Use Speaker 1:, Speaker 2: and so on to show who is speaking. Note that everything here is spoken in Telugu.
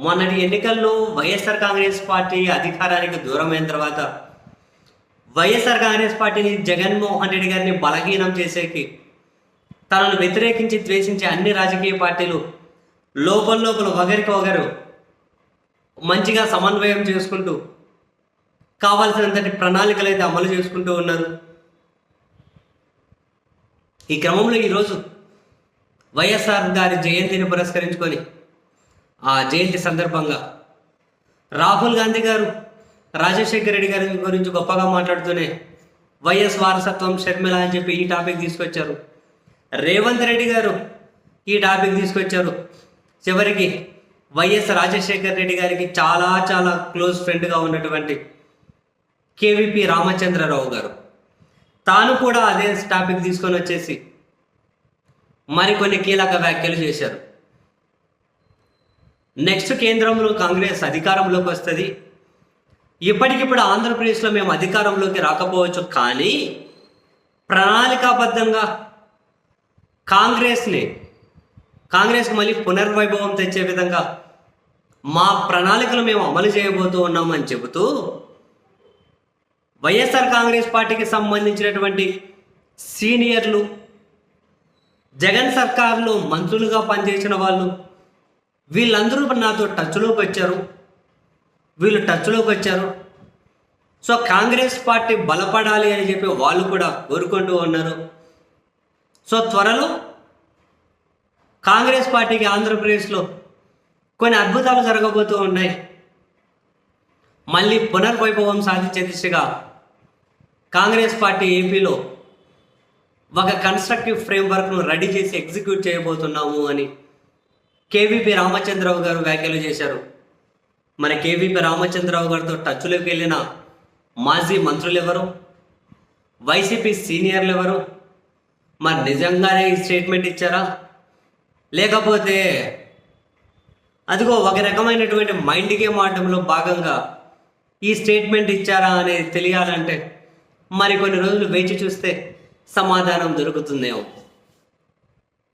Speaker 1: మొన్నటి ఎన్నికల్లో వైఎస్ఆర్ కాంగ్రెస్ పార్టీ అధికారానికి దూరమైన తర్వాత వైఎస్ఆర్ కాంగ్రెస్ పార్టీని జగన్మోహన్ రెడ్డి గారిని బలహీనం చేసేకి తనను వ్యతిరేకించి ద్వేషించే అన్ని రాజకీయ పార్టీలు లోపల లోపల ఒకరికి ఒకరు మంచిగా సమన్వయం చేసుకుంటూ కావాల్సినంతటి ప్రణాళికలు అయితే అమలు చేసుకుంటూ ఉన్నారు. ఈ క్రమంలో ఈరోజు వైఎస్ఆర్ గారి జయంతిని పురస్కరించుకొని ఆ జయంతి సందర్భంగా రాహుల్ గాంధీ గారు రాజశేఖర రెడ్డి గారి గురించి గొప్పగా మాట్లాడుతూనే వైఎస్ వారసత్వం షర్మిల అని చెప్పి ఈ టాపిక్ తీసుకొచ్చారు. రేవంత్ రెడ్డి గారు ఈ టాపిక్ తీసుకొచ్చారు. చివరికి వైఎస్ రాజశేఖర రెడ్డి గారికి చాలా చాలా క్లోజ్ ఫ్రెండ్గా ఉన్నటువంటి కేవీపీ రామచంద్రరావు గారు. తాను కూడా అదే టాపిక్ తీసుకొని వచ్చేసి మరికొన్ని కీలక వ్యాఖ్యలు చేశారు. నెక్స్ట్ కేంద్రంలో కాంగ్రెస్ అధికారంలోకి వస్తుంది. ఇప్పటికిప్పుడు ఆంధ్రప్రదేశ్లో మేము అధికారంలోకి రాకపోవచ్చు కానీ ప్రణాళికాబద్ధంగా కాంగ్రెస్ని కాంగ్రెస్కి మళ్ళీ పునర్వైభవం తెచ్చే విధంగా మా ప్రణాళికలు మేము అమలు చేయబోతూ ఉన్నామని చెబుతూ వైఎస్ఆర్ కాంగ్రెస్ పార్టీకి సంబంధించినటువంటి సీనియర్లు జగన్ సర్కార్లో మంత్రులుగా పనిచేసిన వాళ్ళు వీళ్ళందరూ నాతో టచ్లోకి వచ్చారు. వీళ్ళు టచ్లోకి వచ్చారు. సో కాంగ్రెస్ పార్టీ బలపడాలి అని చెప్పి వాళ్ళు కూడా కోరుకుంటూ ఉన్నారు. సో త్వరలో కాంగ్రెస్ పార్టీకి ఆంధ్రప్రదేశ్లో కొన్ని అద్భుతాలు జరగబోతూ ఉన్నాయి. మళ్ళీ పునర్వైభవం సాధించే దిశగా కాంగ్రెస్ పార్టీ ఏపీలో ఒక కన్స్ట్రక్టివ్ ఫ్రేమ్వర్క్ను రెడీ చేసి ఎగ్జిక్యూట్ చేయబోతున్నాము అని కేవీపీ రామచంద్రరావు గారు వ్యాఖ్యలు చేశారు. మన కేవీపీ రామచంద్రరావు గారితో టచ్లోకి వెళ్ళిన మాజీ మంత్రులు ఎవరు వైసీపీ సీనియర్లు ఎవరు మరి నిజంగానే ఈ స్టేట్మెంట్ ఇచ్చారా? లేకపోతే అదిగో ఒక రకమైనటువంటి మైండ్ గేమ్ ఆడటంలో భాగంగా ఈ స్టేట్మెంట్ ఇచ్చారా అనేది తెలియాలంటే మరికొన్ని రోజులు వేచి చూస్తే సమాధానం దొరుకుతుందేమో.